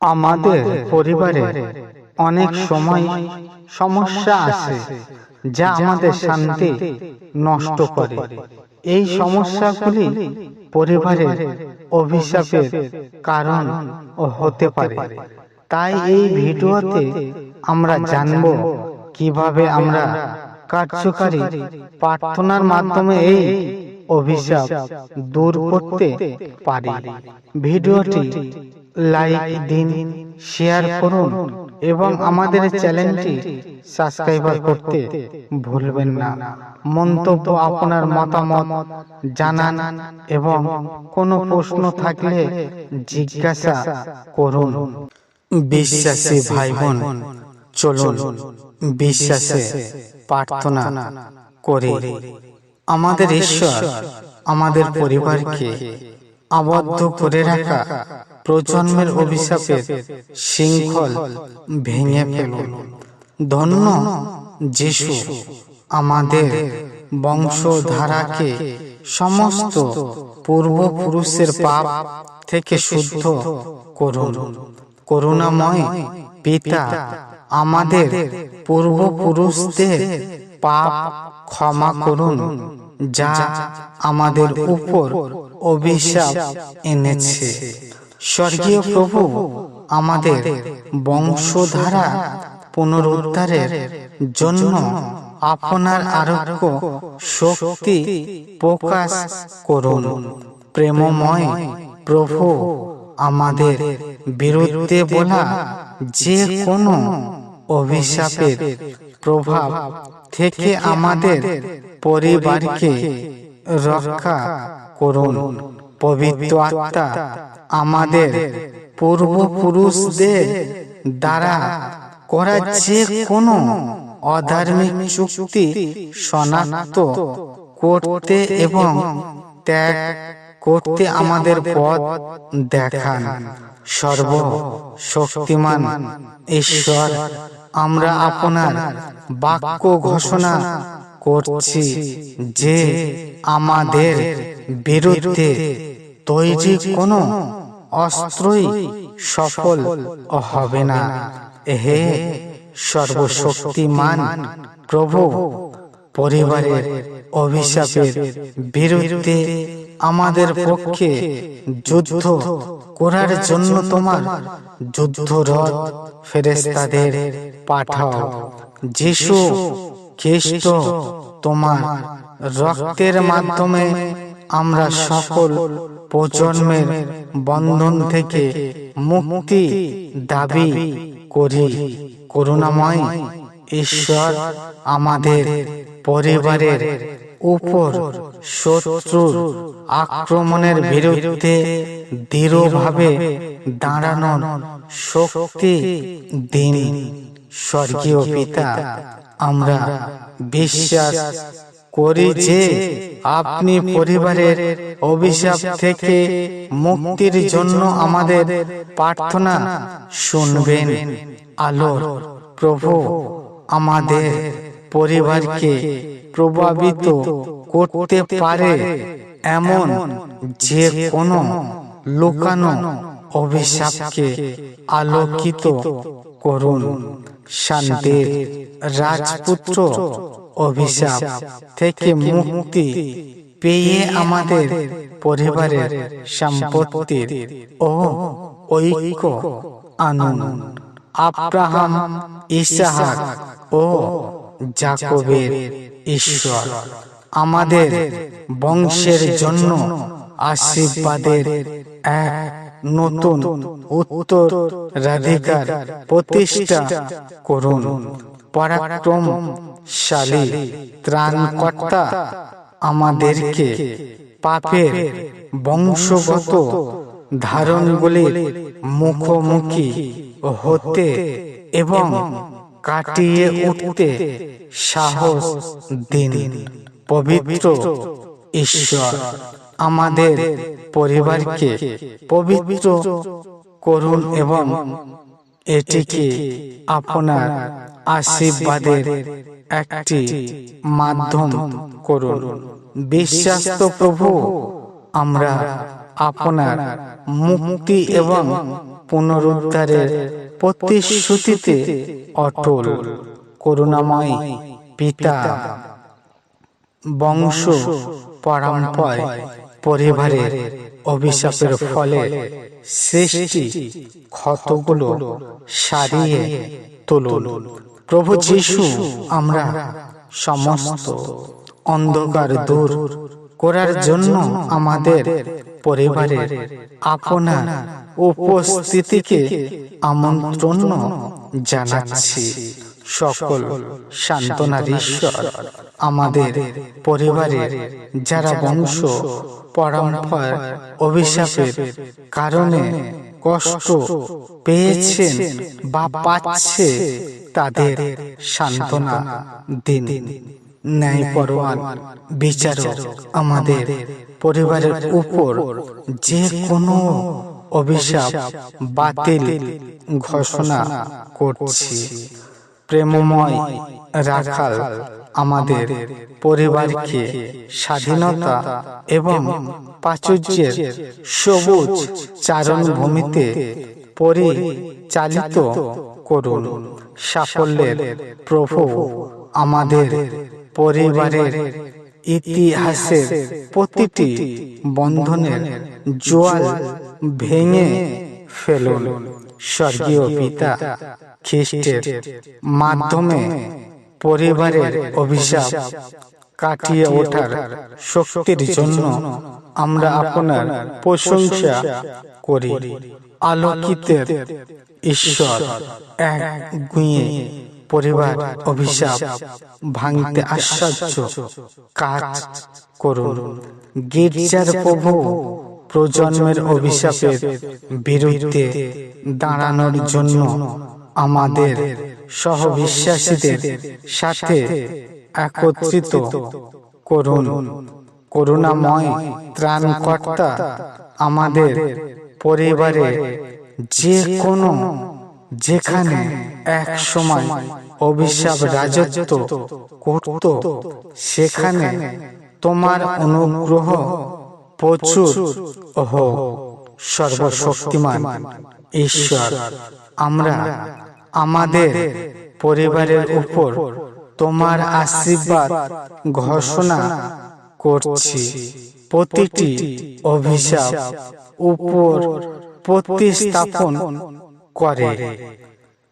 আমাদের পরিবারে অনেক সময় সমস্যা আসে যা আমাদের শান্তি নষ্ট করে। এই সমস্যাগুলি পরিবারের অভিশাপের কারণ হতে পারে। তাই এই ভিডিওতে আমরা জানব কীভাবে আমরা কার্যকারী প্রার্থনার মাধ্যমে এই অভিশাপ দূর করতে পারি। ভিডিওটি লাইক দিন, শেয়ার করুন এবং আমাদের চ্যানেলটি সাবস্ক্রাইবার করতে ভুলবেন না। মন্তব্য আপনার মতামত, জানান এবং কোনো প্রশ্ন থাকলে জিজ্ঞাসা করুন। বিশ্বাসী ভাই বোন চলুন বিশ্বাসে প্রার্থনা করে। আমাদের ঈশ্বর আমাদের পরিবারকে আবদ্ধ করে রাখা প্রজন্মের অভিশাপের শৃঙ্খল ভেঙে ফেলুন। ধন্য যিশু আমাদের বংশধারাকে সমস্ত পূর্বপুরুষের পাপ থেকে শুদ্ধ করুন। করুণাময় পিতা আমাদের পূর্বপুরুষদের পাপ ক্ষমা করুন, যা আমাদের উপর অভিশাপ এনেছে। স্বর্গীয় প্রভু, আমাদের বংশধারা পুনরুদ্ধারের জন্য আপনার আরোগ্য শক্তি প্রকাশ করুন। প্রেমময় প্রভু, আমাদের বিরুদ্ধে বলা যে কোনো অভিশাপের প্রভাব থেকে আমাদের পরিবারকে রক্ষা করুন। পবিত্র আত্মা আমাদের পূর্বপুরুষদের দ্বারা করা যে কোনো অধার্মিক চুক্তি শনাক্ত করতে এবং ত্যাগ করতে আমাদের পথ দেখান। সর্ব শক্তিমান ঈশ্বর আমরা আপনার বাক্য ঘোষণা করছি যে আমাদের বিরুদ্ধে তৈরি কোনো অস্ত্রই সফল হবে না। হে সর্বশক্তিমান প্রভু পরিবারের অভিশাপের বিরুদ্ধে আমাদের পক্ষে যুদ্ধ করার জন্য তোমার যুদ্ধ রথ ফেরেস্তাদের পাঠাও। যিশু খ্রিস্ট তোমার রক্তের মাধ্যমে আমরা সকল প্রজন্মের বন্ধন থেকে মুক্তি দাবি করি। করুণাময় ঈশ্বর আমাদের পরিবারের উপর শত্রুর আক্রমণের বিরুদ্ধে দৃঢ়ভাবে দাঁড়ানোর শক্তি দিন। স্বর্গীয় পিতা, আমরা বিশ্বাস করি যে আপনি পরিবারের অভিশাপ থেকে মুক্তির জন্য আমাদের প্রার্থনা শুনবেন। আলোর প্রভু আমাদের পরিবারকে প্রভাবিত করতে পারে এমন যে কোনো লুকানো অভিশাপকে আলোকিত করুন। শান্তির রাজপুত্র অভিশাপ থেকে মুক্তি পেয়ে আমাদের পরিবারের সম্পত্তির ও ঐক্য আনুন। আব্রাহাম, ইসাহাক ও জাকবের ঈশ্বর। আমাদের বংশের জন্য আশীর্বাদের এক নতুন উত্তরাধিকার প্রতিষ্ঠা করুন। পরাক্রমশালী ত্রাণকর্তা আমাদেরকে পাপের বংশগত ধারণগুলির মুখোমুখি হতে এবং কাটিয়ে উঠতে সাহস দিন। পবিত্র ঈশ্বর, আমাদের পরিবারকে পবিত্র করুন এবং এটিকে আপনার আশীর্বাদের একটি মাধ্যম করুন। বিশ্বাস তো প্রভু, আমরা আপনার মুক্তি এবং পুনরুদ্ধারের প্রতিশ্রুতিতে অটল, করুণাময় পিতা, বংশ পরম্পরায় পরিবারের অভিশাপের ফলে সৃষ্টি ক্ষতগুলো সারিয়ে তুলুন। প্রভু যিশু, আমরা সমস্ত অন্ধকার দূর করার জন্য আমাদের পরিবারের আপনার উপস্থিতিকে আমন্ত্রণ জানাচ্ছি। সকল সান্ত্বনার ঈশ্বর, আমাদের পরিবারের যারা বংশ পরম্পর অভিশাপের কারণে কষ্ট পেয়েছেন বা পাচ্ছে, তাদের সান্ত্বনা দিন। ন্যায় পরোয়ান বিচারক আমাদের পরিবারের উপর যে কোনো অভিশাপ বাতিল ঘোষণা করছি। প্রেমময় রাখাল আমাদের পরিবারকে স্বাধীনতা এবং প্রাচুর্যের সবুজ চারণভূমিতে পরিচালিত করুন। সাফল্যের প্রভু আমাদের পরিবারের ইতিহাসের প্রতিটি বন্ধনের জোয়াল ভেঙে ফেলুন স্বর্গীয় পিতা খ্রিস্টের মাধ্যমে পরিবারের অভিশাপ কাটিয়ে ওঠার শক্তির জন্য আমরা আপনার প্রশংসা করি। আলোকিতের ঈশ্বর এক গুঁয়ে পরিবার অভিশাপ ভাঙতে আশ্চর্য। কাজ করুন। গির্জার প্রভু প্রজন্মের অভিশাপের বিরুদ্ধে দাঁড়ানোর জন্য আমাদের সহবিশ্বাসীদের সাথে একত্রিত করুন। করুণাময় ত্রাণকর্তা আমাদের পরিবারে যে কোনো যেখানে এক সময় অভিশাপ রাজত্ব করত, সেখানে তোমার অনুগ্রহ প্রচুর হোক, সর্বশক্তিমান ঈশ্বর। আমরা আমাদের পরিবারের উপর তোমার আশীর্বাদ ঘোষণা করছি। প্রতিটি অভিশাপ উপর প্রতিস্থাপন করে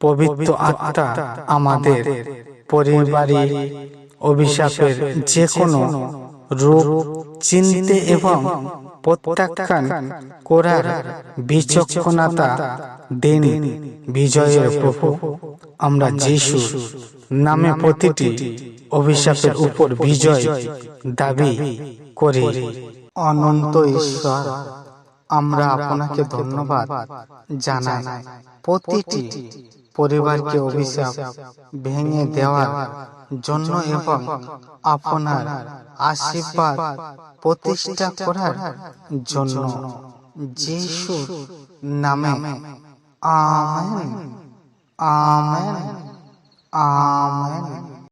পবিত্র আত্মা আমাদের পরিবারে অভিশাপের যে কোনো রূপ, চিনতে এবং প্রত্যাখ্যান করার বিচক্ষণতা দিন বিজয়ের প্রভু। আমরা যিশু নামে প্রতিটি অভিশাপের উপর বিজয় দাবি করি। অনন্ত ঈশ্বর আমরা আপনাকে ধন্যবাদ জানাই। প্রতিটি পরিবারকে অভিশাপ ভেঙে দেওয়ার জন্য এবং আপনার আশীর্বাদ প্রতিষ্ঠা করার জন্য। যিশু নামে আমেন। আমেন। আমেন।